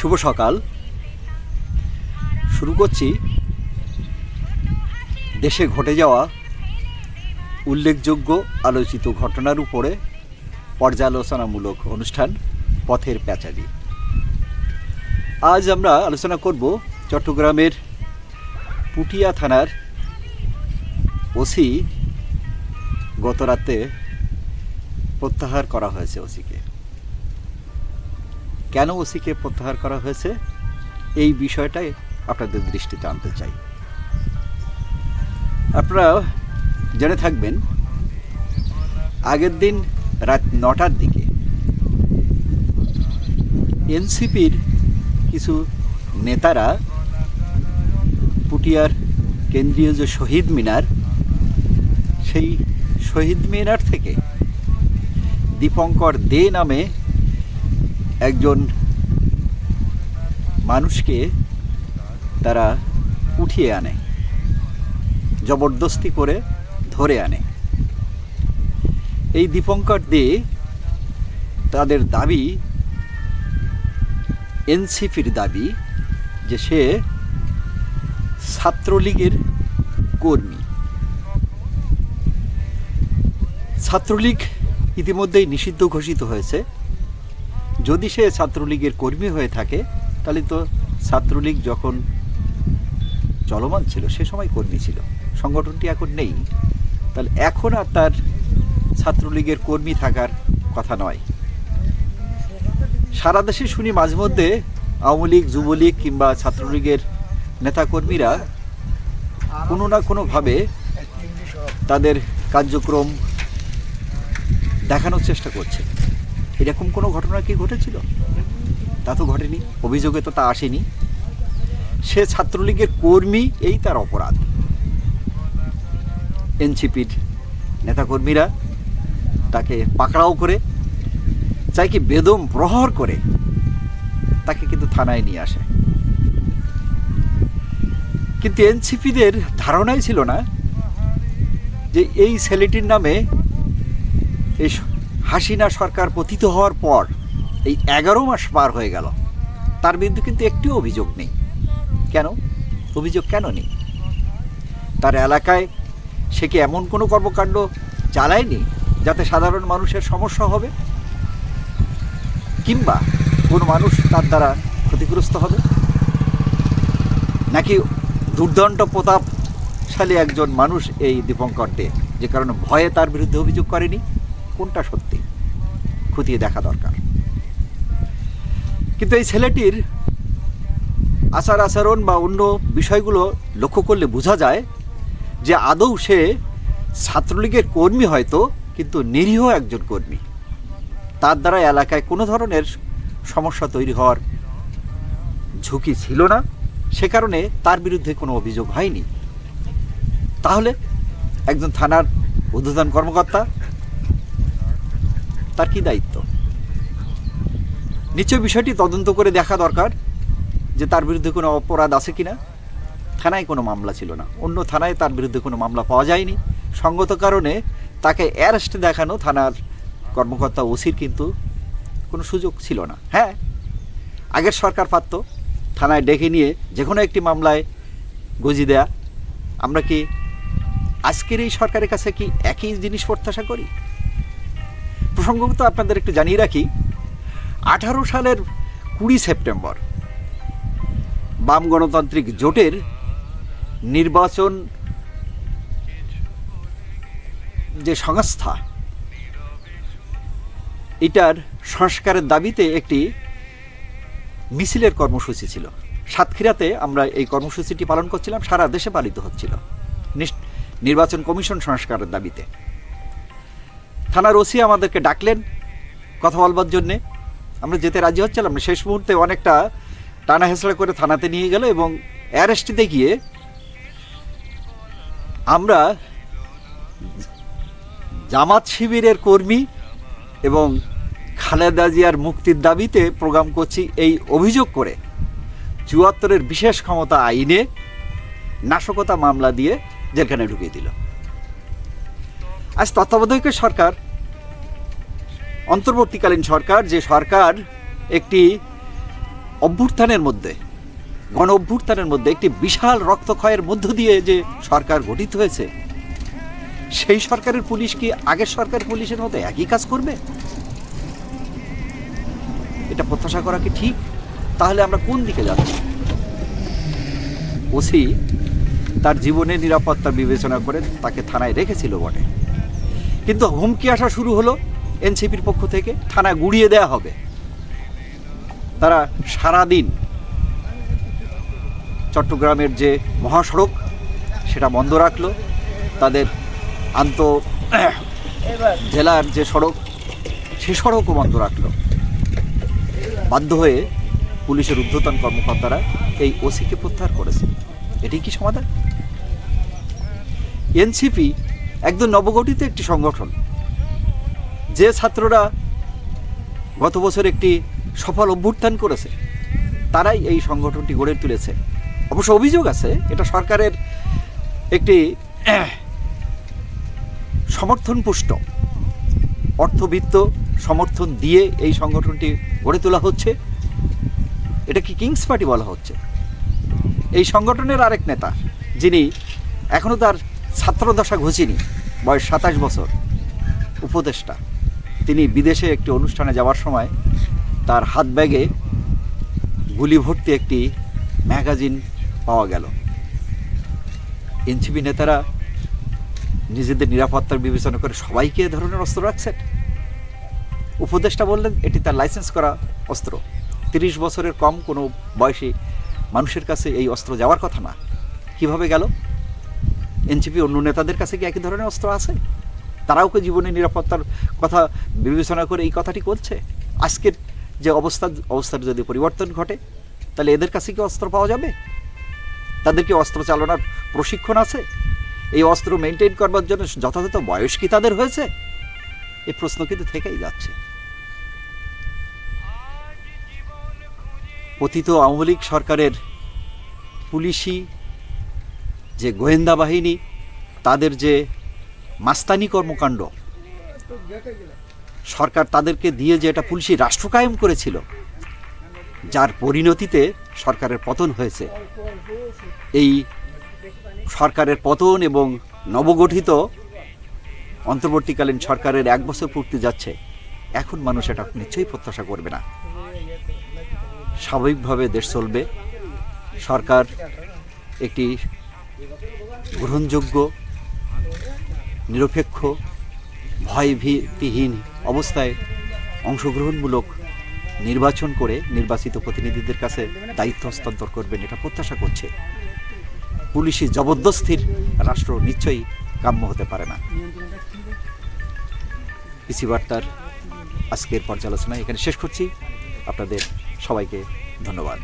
শুভ সকাল। শুরু করছি দেশে ঘটে যাওয়া উল্লেখযোগ্য আলোচিত ঘটনার উপরে পর্যালোচনামূলক অনুষ্ঠান, পথের প্যাচারি আজ আমরা আলোচনা করব চট্টগ্রামের পুটিয়া থানার ওসি গতরাতে প্রত্যাহার করা হয়েছে ওসিকে। কেন ওসিকে প্রত্যাহার করা হয়েছে, এই বিষয়টাই আপনাদের দৃষ্টিতে আনতে চাই। আপনারা জেনে থাকবেন, আগের দিন রাত নটার দিকে এনসিপির কিছু নেতারা পুটিয়ার কেন্দ্রীয় যে শহীদ মিনার, সেই শহীদ মিনার থেকে দীপঙ্কর দে নামে একজন মানুষকে তারা উঠিয়ে আনে, জবরদস্তি করে ধরে আনে। এই দীপঙ্কর দে তাদের দাবি, এনসিপির দাবি যে সে ছাত্রলীগের কর্মী। ছাত্রলীগ ইতিমধ্যেই নিষিদ্ধ ঘোষিত হয়েছে। যদি সে ছাত্রলীগের কর্মী হয়ে থাকে, তাহলে তো ছাত্রলীগ যখন চলমান ছিল, সে সময় কর্মী ছিল। সংগঠনটি এখন নেই। তাহলে এখন আর তার ছাত্রলীগের কর্মী থাকার কথা নয়। সারা দেশে শুনি মাঝে মধ্যে আওয়ামী লীগ, যুবলীগ কিংবা ছাত্রলীগের নেতাকর্মীরা কোনো না কোনোভাবে তাদের কার্যক্রম দেখানোর চেষ্টা করছে। এরকম কোনো ঘটনা কি ঘটেছিল? তা তো ঘটেনি, অভিযোগে তো তা আসেনি। সে ছাত্রলীগের কর্মী, এই তার অপরাধ। এনসিপির নেতাকর্মীরা তাকে পাকড়াও করে চাই কি বেদম প্রহর করে, তাকে কিন্তু থানায় নিয়ে আসে। কিন্তু এনসিপিদের ধারণাই ছিল না যে এই ছেলেটির নামে এই হাসিনা সরকার পতিত হওয়ার পর এই এগারো মাস পার হয়ে গেল। তার বিরুদ্ধে কিন্তু একটিও অভিযোগ নেই। কেন? অভিযোগ কেন নেই? তার এলাকায় সে কি এমন কোনো কর্মকাণ্ড চালায়নি যাতে সাধারণ মানুষের সমস্যা হবে? কিংবা কোনো মানুষ তার দ্বারা ক্ষতিগ্রস্ত হবে? নাকি দুর্দণ্ড প্রতাপশালী একজন মানুষ এই দীপঙ্কর দে যে কারণে ভয়ে তার বিরুদ্ধে অভিযোগ করেনি? কোনটা সত্যি? খতিয়ে দেখা দরকার। কিন্তু এই ছেলেটির আচার আচরণ বা অন্য বিষয়গুলো লক্ষ্য করলে বোঝা যায় যে আদৌ সে ছাত্রলীগের কর্মী হয়তো, কিন্তু নিরীহ একজন কর্মী। তার দ্বারা এলাকায় কোনো ধরনের সমস্যা তৈরি হওয়ার ঝুঁকি ছিল না। সে কারণে তার বিরুদ্ধে কোনো অভিযোগ হয়নি। তাহলে একজন থানার ঊর্ধ্বতন কর্মকর্তা তার কি দায়িত্ব? নিশ্চয় বিষয়টি তদন্ত করে দেখা দরকার যে তার বিরুদ্ধে কোনো অপরাধ আছে কিনা। থানায় কোনো মামলা ছিল না। অন্য থানায় তার বিরুদ্ধে কোনো মামলা পাওয়া যায়নি। সঙ্গত কারণে তাকে অ্যারেস্ট দেখানো থানার কর্মকর্তা ওসির কিন্তু কোনো সুযোগ ছিল না। হ্যাঁ আগের সরকার পারত থানায় ডেকে নিয়ে যে কোনো একটি মামলায় গজি দেয়া। আমরা কি আজকের এই সরকারের কাছে কি একই জিনিস প্রত্যাশা করি? প্রসঙ্গত আপনাদের একটু জানিয়ে রাখি, আঠারো সালের কুড়ি সেপ্টেম্বর, বাম গণতান্ত্রিক জোটের নির্বাচন যে সংস্থা, এটার সংস্কারের দাবিতে একটি মিছিলের কর্মসূচি ছিল। সাতক্ষীরাতে আমরা এই কর্মসূচিটি পালন করছিলাম, সারা দেশে পালিত হচ্ছিল। নির্বাচন কমিশন সংস্কারের দাবিতে। থানার ওসি আমাদেরকে ডাকলেন কথা বলবার জন্যে। আমরা যেতে রাজি হচ্ছিলাম না। শেষ মুহূর্তে অনেকটা টানা হেসড়া করে থানাতে নিয়ে গেল এবং অ্যারেস্টিতে গিয়ে আমরা জামাত শিবিরের কর্মী এবং খালেদা জিয়ার মুক্তির দাবিতে প্রোগ্রাম করছি এই অভিযোগ করে চুয়াত্তরের বিশেষ ক্ষমতা আইনে নাশকতা মামলা দিয়ে জেলখানে ঢুকিয়ে দিল। আজ তত্ত্বাবধায়কের সরকার, অন্তর্বর্তীকালীন সরকার, যে সরকার একটি অভ্যুত্থানের মধ্যে, গণ অভ্যুত্থানের মধ্যে একটি বিশাল রক্তক্ষয়ের মধ্য দিয়ে যে সরকার গঠিত হয়েছে, সেই সরকারের পুলিশ কি আগের সরকার পুলিশের মতো একই কাজ করবে? এটা প্রত্যাশা করা কি ঠিক? তাহলে আমরা কোন দিকে যাচ্ছি? ওসি তার জীবনের নিরাপত্তা বিবেচনা করে তাকে থানায় রেখেছিল বটে। কিন্তু হুমকি আসা শুরু হলো এনসিপির পক্ষ থেকে। থানায় গুড়িয়ে দেয়া হবে। তারা সারাদিন চট্টগ্রামের যে মহাসড়ক, সেটা বন্ধ রাখল। তাদের আন্ত জেলার যে সড়ক, সে সড়কও বন্ধ রাখল। বাধ্য হয়ে পুলিশের ঊর্ধ্বতন কর্মকর্তারা এই ওসিকে প্রত্যাহার করেছে। এটি কি সমাধান? এনসিপি একদম নবগঠিত একটি সংগঠন, যে ছাত্ররা গত বছর একটি সফল অভ্যুত্থান করেছে, তারাই এই সংগঠনটি গড়ে তুলেছে। অবশ্য অভিযোগ আছে, এটা সরকারের একটি সমর্থনপুষ্ট, অর্থবিত্ত সমর্থন দিয়ে এই সংগঠনটি গড়ে তোলা হচ্ছে। এটা কি কিংস পার্টি বলা হচ্ছে? এই সংগঠনের আরেক নেতা, যিনি এখনও তার ছাত্রদশা ঘুচিনি, বয়স সাতাশ বছর। উপদেষ্টা, তিনি বিদেশে একটি অনুষ্ঠানে যাওয়ার সময় তার হাত ব্যাগে গুলি ভর্তি একটি ম্যাগাজিন পাওয়া গেল। এনসিপি নেতারা নিজেদের নিরাপত্তার বিবেচনা করে সবাইকে এ ধরনের অস্ত্র রাখছেন। উপদেষ্টা বললেন, এটি তার লাইসেন্স করা অস্ত্র। তিরিশ বছরের কম কোনো বয়সী মানুষের কাছে এই অস্ত্র যাওয়ার কথা না। কীভাবে গেল? এনসিপি অন্য নেতাদের কাছে কি একই ধরনের অস্ত্র আছে? তারাও কি জীবনের নিরাপত্তার কথা বিবেচনা করে এই কথাটি করছে আজকের যে অবস্থা অবস্থার যদি পরিবর্তন ঘটে তাহলে এদের কাছে কি অস্ত্র পাওয়া যাবে? তাদের কি অস্ত্র চালনার প্রশিক্ষণ আছে? এই অস্ত্র মেনটেন করবার জন্য যথাযথ বয়স কি তাদের হয়েছে? এই প্রশ্ন কিন্তু থেকেই যাচ্ছে। পতিত আওয়ামী লীগ সরকারের পুলিশি যে গোয়েন্দা বাহিনী, তাদের যে মাস্তানি কর্মকাণ্ড, সরকার তাদেরকে দিয়ে যে এটা পুলিশি রাষ্ট্র কায়েম করেছিল, যার পরিণতিতে সরকারের পতন হয়েছে। এই সরকারের পতন এবং নবগঠিত অন্তর্বর্তীকালীন সরকারের এক বছর পূর্তি যাচ্ছে, এখন মানুষ এটা নিশ্চয়ই প্রত্যাশা করবে না। স্বাভাবিকভাবে দেশ চলবে। সরকার একটি গ্রহণযোগ্য, নিরপেক্ষ ভয় ভীতিহীন অবস্থায় অংশগ্রহণমূলক নির্বাচন করে নির্বাচিত প্রতিনিধিদের কাছে দায়িত্ব হস্তান্তর করবেন, এটা প্রত্যাশা করছে। পুলিশি জবরদস্তির রাষ্ট্র নিশ্চয়ই কাম্য হতে পারে না। পিসি বার্তার আজকের পর্যালোচনা এখানে শেষ করছি। আপনাদের সবাইকে ধন্যবাদ।